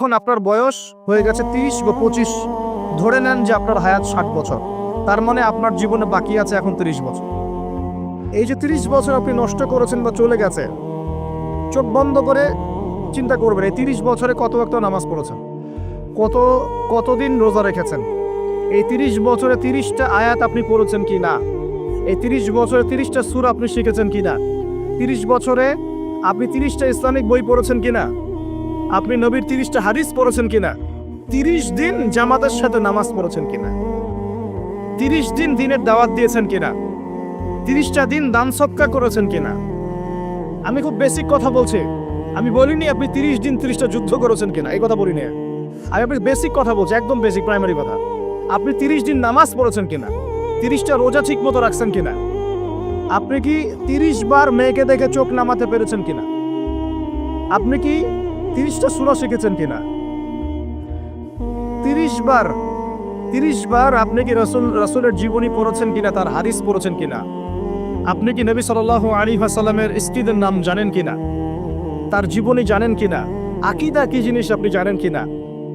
এখন আপনার বয়স হয়ে গেছে তিরিশ বা পঁচিশ। ধরে নেন যে আপনার হায়াত ষাট বছর। তার মানে আপনার জীবনে বাকি আছে এখন তিরিশ বছর। এই যে তিরিশ বছর আপনি নষ্ট করেছেন বা চলে গেছে, চোখ বন্ধ করে চিন্তা করবেন, এই তিরিশ বছরে কত একটা নামাজ পড়েছেন? কত, কতদিন রোজা রেখেছেন? এই তিরিশ বছরে তিরিশটা আয়াত আপনি পড়েছেন কি না? এই তিরিশ বছরে তিরিশটা সুর আপনি শিখেছেন কি না? তিরিশ বছরে আপনি তিরিশটা ইসলামিক বই পড়েছেন কিনা আপনি নবীর তিরিশটা হাদিস পড়েছেন কিনা? তিরিশ দিন জামাতের সাথে নামাজ পড়েছেন কিনা? তিরিশ দিন দিনের দাওয়াত দিয়েছেন কিনা? তিরিশটা দিন দান সৎকা করেছেন কিনা? আমি খুব বেসিক কথা বলছি। আমি বলিনি আপনি তিরিশ দিন তিরিশটা যুদ্ধ করেছেন কিনা, এই কথা বলিনি। আমি আপনি বেসিক কথা বলছি, একদম বেসিক প্রাইমারি কথা। আপনি তিরিশ দিন নামাজ পড়েছেন কিনা? তিরিশটা রোজা ঠিক মতো রাখছেন কিনা? আপনি কি তিরিশ বার মেয়েকে দেখে চোখ নামাতে পেরেছেন কিনা? আপনি কি তিরিশটা সুরা শিখেছেন কিনা? তিরিশ বার তিরিশ বার আপনি কি রসুল, রসুলের জীবনী পড়েছেন কিনা, তার হাদিস পড়েছেন কিনা? আপনি কি নবী সাল আলী হাসালামের স্ত্রীদের নাম জানেন কিনা? তার জীবনী জানেন কিনা? আকিদা কি জিনিস আপনি জানেন কিনা?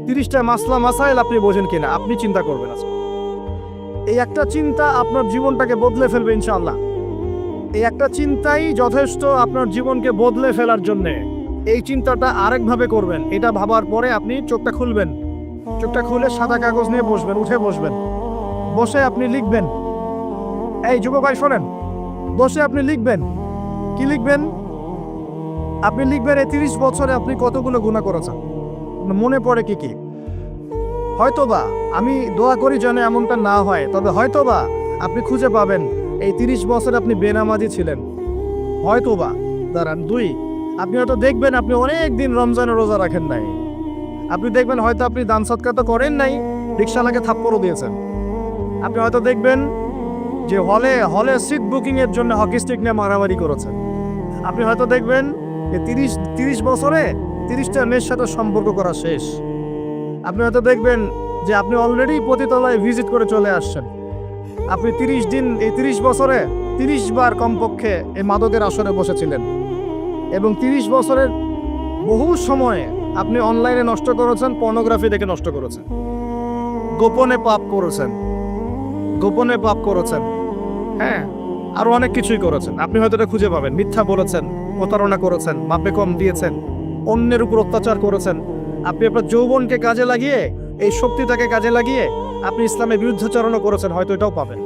তিরিশটা মাসলা, মাসাইল আপনি বোঝেন কিনা? আপনি চিন্তা করবেন আজকে। এই একটা চিন্তা আপনার জীবনটাকে বদলে ফেলবে ইনশাল্লাহ এই একটা চিন্তাই যথেষ্ট আপনার জীবনকে বদলে ফেলার জন্যে। এই চিন্তাটা আরেকভাবে করবেন। এটা ভাবার পরে আপনি চোখটা খুলবেন। চোখটা খুলে সাদা কাগজ নিয়ে বসবেন, উঠে বসবেন। বসে আপনি লিখবেন। এই যুব ভাই, শোনেন। বসে আপনি লিখবেন। কি লিখবেন? আপনি লিখবেন এই তিরিশ বছরে আপনি কতগুলো গুণা করেছেন? মনে পড়ে কি কি? হয়তোবা আমি দোয়া করি যেন এমনটা না হয়, তবে হয়তোবা আপনি খুঁজে পাবেন এই তিরিশ বছর আপনি বেনামাজি ছিলেন। হয়তোবা, দাঁড়ান, দুই। আপনি হয়তো দেখবেন আপনি অনেক দিন রমজানের রোজা রাখেন নাই। আপনি দেখবেন হয়তো আপনি দান সৎকার তো করেন নাই রিক্সাওয়ালাকে থাপ্পড়ও দিয়েছেন। আপনি হয়তো দেখবেন যে হলে হলে সিট বুকিং এর জন্য হকি স্টিক নিয়ে মারামারি করেছেন। আপনি হয়তো দেখবেন যে তিরিশ তিরিশ বছরে তিরিশটা মেয়ের সাথে সম্পর্ক করা শেষ। আপনি হয়তো দেখবেন যে আপনি অলরেডি পতিতলায় ভিজিট করে চলে আসছেন। আপনি তিরিশ দিন, এই তিরিশ বছরে তিরিশ বার কমপক্ষে এই মাদকের আসরে বসেছিলেন। এবং তিরিশ বছরের বহু সময়ে আপনি অনলাইনে নষ্ট করেছেন, পর্নোগ্রাফি দেখে নষ্ট করেছেন। গোপনে পাপ করেছেন। গোপনে পাপ করেছেন। হ্যাঁ আরও অনেক কিছুই করেছেন। আপনি হয়তো এটা খুঁজে পাবেন। মিথ্যা বলেছেন, প্রতারণা করেছেন, মাপে কম দিয়েছেন, অন্যের উপর অত্যাচার করেছেন। আপনি আপনার যৌবনকে কাজে লাগিয়ে, এই শক্তিটাকে কাজে লাগিয়ে আপনি ইসলামের বিরুদ্ধাচরণও করেছেন, হয়তো এটাও পাবেন।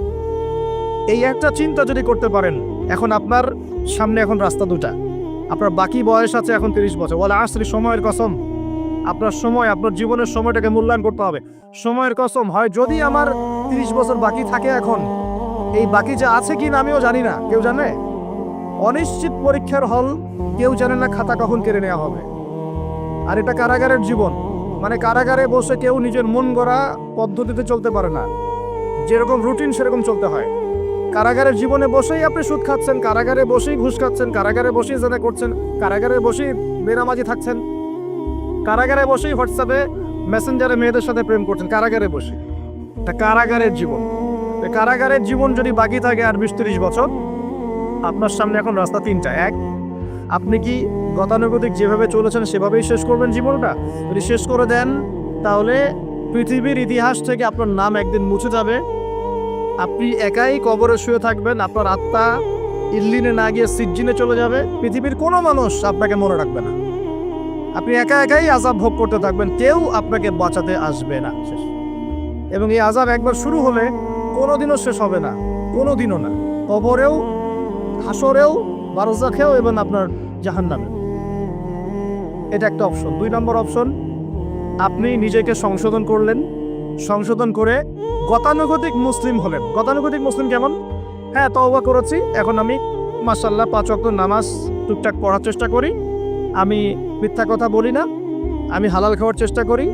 এই একটা চিন্তা যদি করতে পারেন, এখন আপনার সামনে এখন রাস্তা দুটা। আপনার বাকি বয়স আছে এখন তিরিশ বছর। বলে আসলে সময়ের কসম। আপনার সময়, আপনার জীবনের সময়টাকে মূল্যায়ন করতে হবে। সময়ের কসম হয়, যদি আমার তিরিশ বছর বাকি থাকে এখন, এই বাকি যে আছে কি না আমিও জানি না। কেউ জানে? অনিশ্চিত পরীক্ষার হল, কেউ জানে না খাতা কখন কেড়ে নেওয়া হবে। আর এটা কারাগারের জীবন। মানে কারাগারে বসে কেউ নিজের মন গড়া পদ্ধতিতে চলতে পারে না। যেরকম রুটিন সেরকম চলতে হয়। কারাগারের জীবনে বসেই আপনি সুদ খাচ্ছেন, কারাগারে বসেই ঘুষ খাচ্ছেন, কারাগারে বসেই জেনা করছেন, কারাগারে বসেই বেনামাজি থাকছেন, কারাগারে বসেই হোয়াটসঅ্যাপে মেসেঞ্জারে মেয়েদের সাথে প্রেম করছেন, কারাগারে বসে। তা কারাগারের জীবন। কারাগারের জীবন যদি বাকি থাকে আর বিশ, তিরিশ বছর, আপনার সামনে এখন রাস্তা তিনটা। এক, আপনি কি গতানুগতিক যেভাবে চলেছেন সেভাবেই শেষ করবেন জীবনটা? যদি শেষ করে দেন, তাহলে পৃথিবীর ইতিহাস থেকে আপনার নাম একদিন মুছে যাবে। আপনি একাই কবরে শুয়ে থাকবেন, আপনার আত্মা ইল্লিনে না গিয়ে সিজ্জিনে চলে যাবে, পৃথিবীর কোনো মানুষ আপনাকে মনে রাখবে না। আপনি একা একাই আজাব ভোগ করতে থাকবেন, কেউ আপনাকে বাঁচাতে আসবে না। শেষ। এবং এই আজাব একবার শুরু হলে কোনোদিনও শেষ হবে না, কোনোদিনও না। কবরেও, হাসরেও, বারজাখেও এবং আপনার জাহান্নামে। এটা একটা অপশন। দুই নম্বর অপশন, আপনি নিজেকে সংশোধন করলেন সংশোধন করে গতানুগতিক মুসলিম হলেন। গতানুগতিক মুসলিম কেমন? হ্যাঁ তওবা করেছি। এখন আমি মাসাল্লাহ পাঁচ অক্ট নামাজ টুকটাক পড়ার চেষ্টা করি। আমি মিথ্যা কথা বলি না। আমি হালাল খাওয়ার চেষ্টা করি।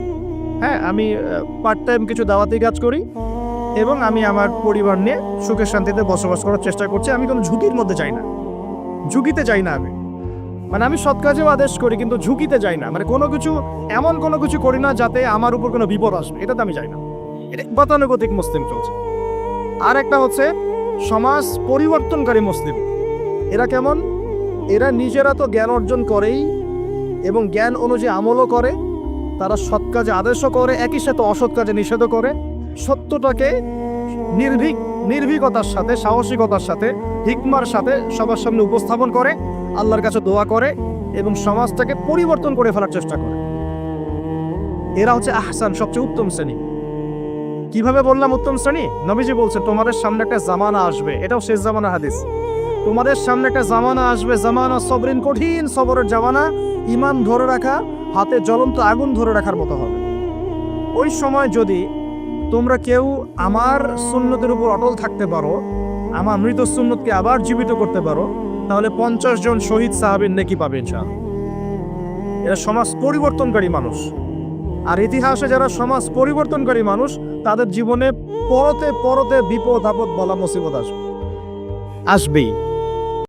হ্যাঁ আমি পার্ট টাইম কিছু দাওয়াতি কাজ করি এবং আমি আমার পরিবার নিয়ে সুখে শান্তিতে বসবাস করার চেষ্টা করছি। আমি কোনো ঝুঁকির মধ্যে যাই না। ঝুঁকিতে যাই না আমি। মানে আমি সৎ কাজেও আদেশ করি, কিন্তু ঝুঁকিতে যাই না। মানে কোনো কিছু, এমন কোনো কিছু করি না যাতে আমার উপর কোনো বিপদ আসবে। এটাতে আমি যাই না। এটা গতানুগতিক মুসলিম চলছে। আর একটা হচ্ছে, সমাজ পরিবর্তনকারী মুসলিম। এরা কেমন? এরা নিজেরা তো জ্ঞান অর্জন করেই এবং জ্ঞান অনুযায়ী আমলও করে। তারা সৎ কাজে আদেশও করে, একই সাথে অসৎ কাজে নিষেধও করে। সত্যটাকে নির্ভীক, নির্ভীকতার সাথে, সাহসিকতার সাথে, হিকমার সাথে সবার সামনে উপস্থাপন করে। আল্লাহর কাছে দোয়া করে এবং সমাজটাকে পরিবর্তন করে ফেলার চেষ্টা করে। এরা হচ্ছে আহসান, সবচেয়ে উত্তম শ্রেণি। কীভাবে বললাম উত্তম শ্রেণি? নবীজি বলছে, তোমাদের সামনে একটা জামানা আসবে। এটাও শেষ জামানা হাদিস। তোমাদের সামনে একটা জামানা আসবে। জামানা সবরিন কঠিন, সবরের জামানা। ইমান ধরে রাখা, হাতে জ্বলন্ত আগুন ধরে রাখার মতো হবে। ওই সময় যদি তোমরা কেউ আমার সুন্নতের উপর অটল থাকতে পারো, আমার মৃত সুন্নতকে আবার জীবিত করতে পারো তাহলে পঞ্চাশ জন শহীদ সাহাবের নেকি পাবেন শাহ এরা সমাজ পরিবর্তনকারী মানুষ। আর ইতিহাসে যারা সমাজ পরিবর্তনকারী মানুষ, তাদের জীবনে পরতে পরতে বিপদ আপদ বলা মুসিবত আসবে। আসবেই।